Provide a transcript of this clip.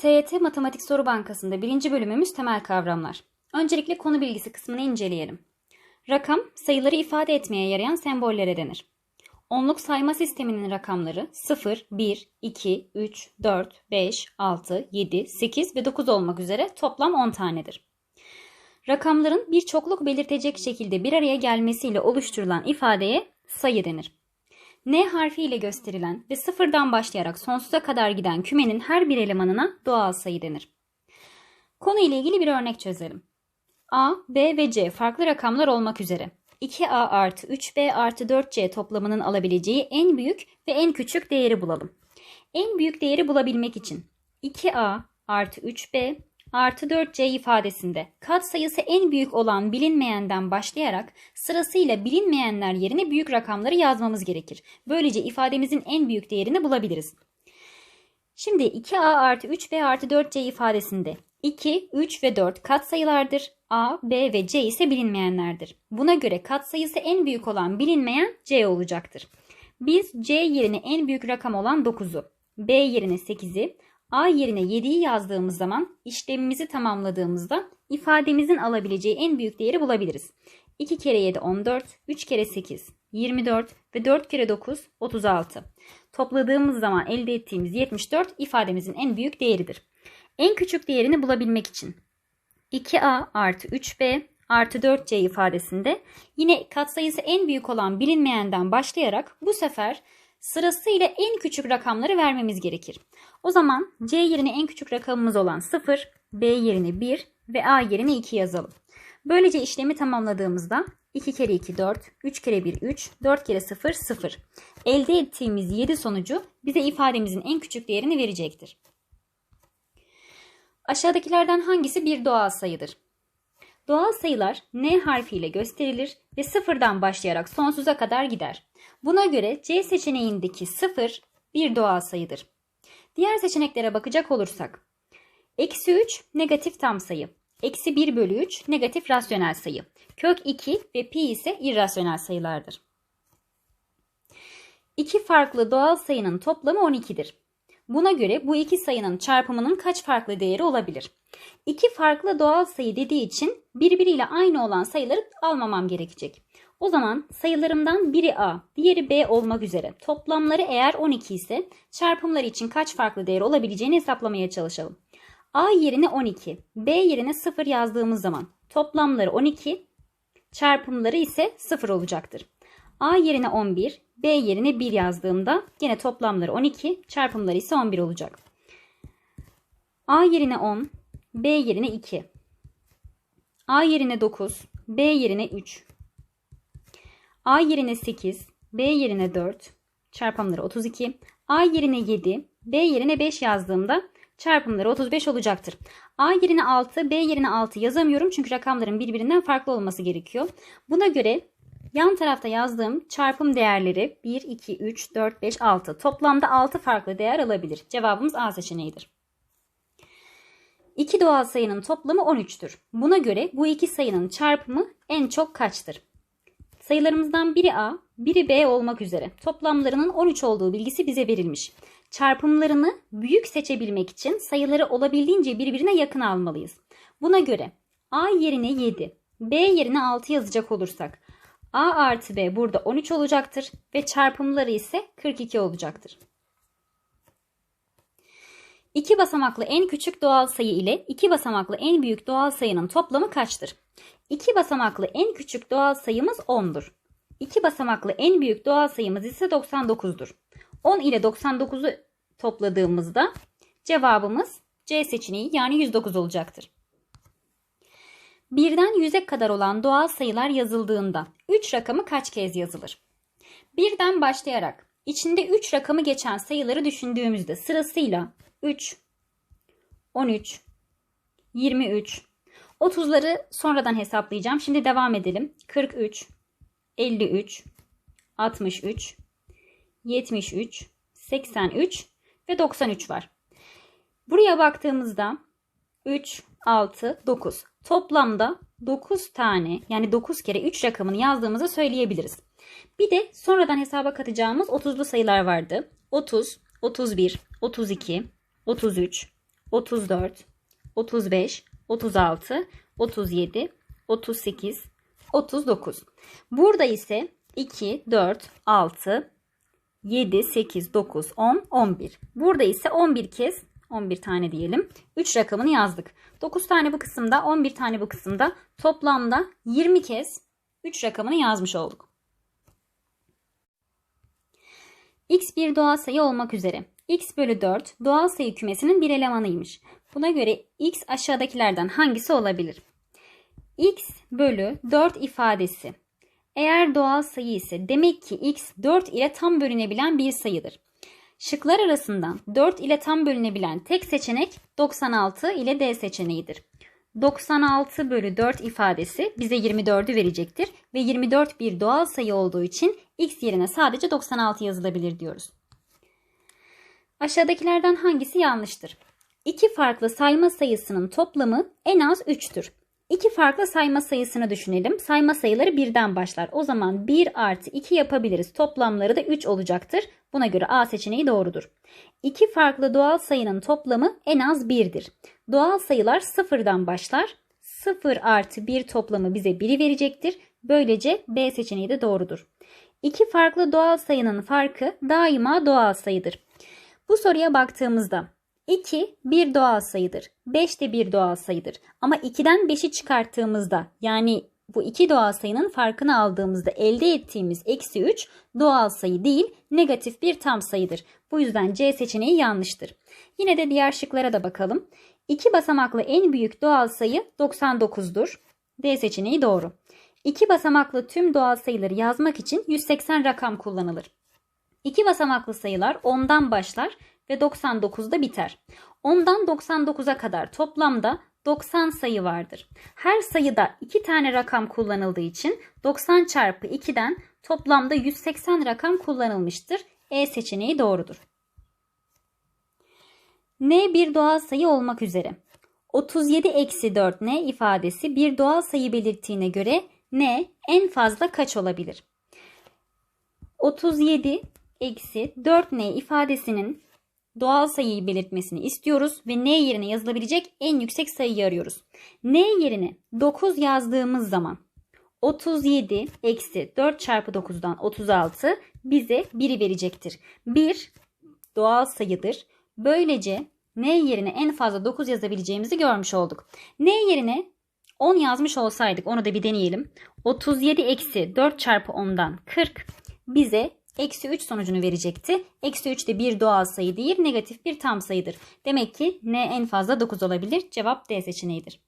TYT Matematik Soru Bankası'nda birinci bölümümüz temel kavramlar. Öncelikle konu bilgisi kısmını inceleyelim. Rakam, sayıları ifade etmeye yarayan sembollere denir. Onluk sayma sisteminin rakamları 0, 1, 2, 3, 4, 5, 6, 7, 8 ve 9 olmak üzere toplam 10 tanedir. Rakamların bir çokluk belirtecek şekilde bir araya gelmesiyle oluşturulan ifadeye sayı denir. N harfi ile gösterilen ve sıfırdan başlayarak sonsuza kadar giden kümenin her bir elemanına doğal sayı denir. Konu ile ilgili bir örnek çözelim. A, B ve C farklı rakamlar olmak üzere 2A artı 3B artı 4C toplamının alabileceği en büyük ve en küçük değeri bulalım. En büyük değeri bulabilmek için 2A artı 3B artı 4C ifadesinde katsayısı en büyük olan bilinmeyenden başlayarak sırasıyla bilinmeyenler yerine büyük rakamları yazmamız gerekir. Böylece ifademizin en büyük değerini bulabiliriz. Şimdi 2A artı 3B artı 4C ifadesinde 2, 3 ve 4 katsayılardır. A, B ve C ise bilinmeyenlerdir. Buna göre katsayısı en büyük olan bilinmeyen C olacaktır. Biz C yerine en büyük rakam olan 9'u, B yerine 8'i, A yerine 7'yi yazdığımız zaman işlemimizi tamamladığımızda ifademizin alabileceği en büyük değeri bulabiliriz. 2 kere 7 14, 3 kere 8 24 ve 4 kere 9 36. Topladığımız zaman elde ettiğimiz 74 ifademizin en büyük değeridir. En küçük değerini bulabilmek için 2a artı 3b artı 4c ifadesinde yine katsayısı en büyük olan bilinmeyenden başlayarak bu sefer sırasıyla en küçük rakamları vermemiz gerekir. O zaman c yerine en küçük rakamımız olan 0, b yerine 1 ve a yerine 2 yazalım. Böylece işlemi tamamladığımızda 2 kere 2 4, 3 kere 1 3, 4 kere 0 0. Elde ettiğimiz 7 sonucu bize ifademizin en küçük değerini verecektir. Aşağıdakilerden hangisi bir doğal sayıdır? Doğal sayılar n harfiyle gösterilir ve sıfırdan başlayarak sonsuza kadar gider. Buna göre C seçeneğindeki sıfır bir doğal sayıdır. Diğer seçeneklere bakacak olursak. Eksi 3 negatif tam sayı. Eksi 1 bölü 3 negatif rasyonel sayı. Kök 2 ve pi ise irrasyonel sayılardır. İki farklı doğal sayının toplamı 12'dir. Buna göre bu iki sayının çarpımının kaç farklı değeri olabilir? İki farklı doğal sayı dediği için birbiriyle aynı olan sayıları almamam gerekecek. O zaman sayılarımdan biri A, diğeri B olmak üzere toplamları eğer 12 ise çarpımları için kaç farklı değer olabileceğini hesaplamaya çalışalım. A yerine 12, B yerine 0 yazdığımız zaman toplamları 12, çarpımları ise 0 olacaktır. A yerine 11, B yerine 1 yazdığımda yine toplamları 12, çarpımları ise 11 olacak. A yerine 10, B yerine 2. A yerine 9, B yerine 3. A yerine 8, B yerine 4, çarpımları 32. A yerine 7, B yerine 5 yazdığımda çarpımları 35 olacaktır. A yerine 6, B yerine 6 yazamıyorum çünkü rakamların birbirinden farklı olması gerekiyor. Buna göre Yan tarafta yazdığım çarpım değerleri 1, 2, 3, 4, 5, 6. Toplamda 6 farklı değer alabilir. Cevabımız A seçeneğidir. İki doğal sayının toplamı 13'tür. Buna göre bu iki sayının çarpımı en çok kaçtır? Sayılarımızdan biri A, biri B olmak üzere toplamlarının 13 olduğu bilgisi bize verilmiş. Çarpımlarını büyük seçebilmek için sayıları olabildiğince birbirine yakın almalıyız. Buna göre A yerine 7, B yerine 6 yazacak olursak A artı B burada 13 olacaktır ve çarpımları ise 42 olacaktır. İki basamaklı en küçük doğal sayı ile iki basamaklı en büyük doğal sayının toplamı kaçtır? İki basamaklı en küçük doğal sayımız 10'dur. İki basamaklı en büyük doğal sayımız ise 99'dur. 10 ile 99'u topladığımızda cevabımız C seçeneği yani 109 olacaktır. Birden yüze kadar olan doğal sayılar yazıldığında 3 rakamı kaç kez yazılır? Birden başlayarak içinde 3 rakamı geçen sayıları düşündüğümüzde sırasıyla 3, 13, 23, 30'ları sonradan hesaplayacağım. Şimdi devam edelim. 43, 53, 63, 73, 83 ve 93 var. Buraya baktığımızda 3, 6, 9. Toplamda 9 tane yani 9 kere 3 rakamını yazdığımızı söyleyebiliriz. Bir de sonradan hesaba katacağımız 30'lu sayılar vardı. 30, 31, 32, 33, 34, 35, 36, 37, 38, 39. Burada ise 2, 4, 6, 7, 8, 9, 10, 11. Burada ise 11 kez 11 tane diyelim. 3 rakamını yazdık. 9 tane bu kısımda 11 tane bu kısımda toplamda 20 kez 3 rakamını yazmış olduk. x bir doğal sayı olmak üzere. x bölü 4 doğal sayı kümesinin bir elemanıymış. Buna göre x aşağıdakilerden hangisi olabilir? x bölü 4 ifadesi. Eğer doğal sayı ise demek ki x 4 ile tam bölünebilen bir sayıdır. Şıklar arasından 4 ile tam bölünebilen tek seçenek 96 ile D seçeneğidir. 96 bölü 4 ifadesi bize 24'ü verecektir ve 24 bir doğal sayı olduğu için x yerine sadece 96 yazılabilir diyoruz. Aşağıdakilerden hangisi yanlıştır? İki farklı sayma sayısının toplamı en az 3'tür. İki farklı sayma sayısını düşünelim. Sayma sayıları birden başlar. O zaman 1 artı 2 yapabiliriz. Toplamları da 3 olacaktır. Buna göre A seçeneği doğrudur. İki farklı doğal sayının toplamı en az 1'dir. Doğal sayılar sıfırdan başlar. 0 artı 1 toplamı bize 1'i verecektir. Böylece B seçeneği de doğrudur. İki farklı doğal sayının farkı daima doğal sayıdır. Bu soruya baktığımızda 2 bir doğal sayıdır. 5 de bir doğal sayıdır. Ama 2'den 5'i çıkarttığımızda yani bu iki doğal sayının farkını aldığımızda elde ettiğimiz eksi 3 doğal sayı değil negatif bir tam sayıdır. Bu yüzden C seçeneği yanlıştır. Yine de diğer şıklara da bakalım. 2 basamaklı en büyük doğal sayı 99'dur. D seçeneği doğru. 2 basamaklı tüm doğal sayıları yazmak için 180 rakam kullanılır. 2 basamaklı sayılar 10'dan başlar ve 99'da biter. 10'dan 99'a kadar toplamda 90 sayı vardır. Her sayıda 2 tane rakam kullanıldığı için 90 çarpı 2'den toplamda 180 rakam kullanılmıştır. E seçeneği doğrudur. N bir doğal sayı olmak üzere. 37 eksi 4 N ifadesi bir doğal sayı belirttiğine göre N en fazla kaç olabilir? 37 eksi 4 N ifadesinin doğal sayıyı belirtmesini istiyoruz ve n yerine yazılabilecek en yüksek sayıyı arıyoruz. n yerine 9 yazdığımız zaman 37 eksi 4 çarpı 9'dan 36 bize 1'i verecektir. 1 doğal sayıdır. Böylece n yerine en fazla 9 yazabileceğimizi görmüş olduk. n yerine 10 yazmış olsaydık onu da bir deneyelim. 37 eksi 4 çarpı 10'dan 40 bize eksi 3 sonucunu verecekti. Eksi 3 de bir doğal sayı değil negatif bir tam sayıdır. Demek ki n en fazla 9 olabilir. Cevap D seçeneğidir.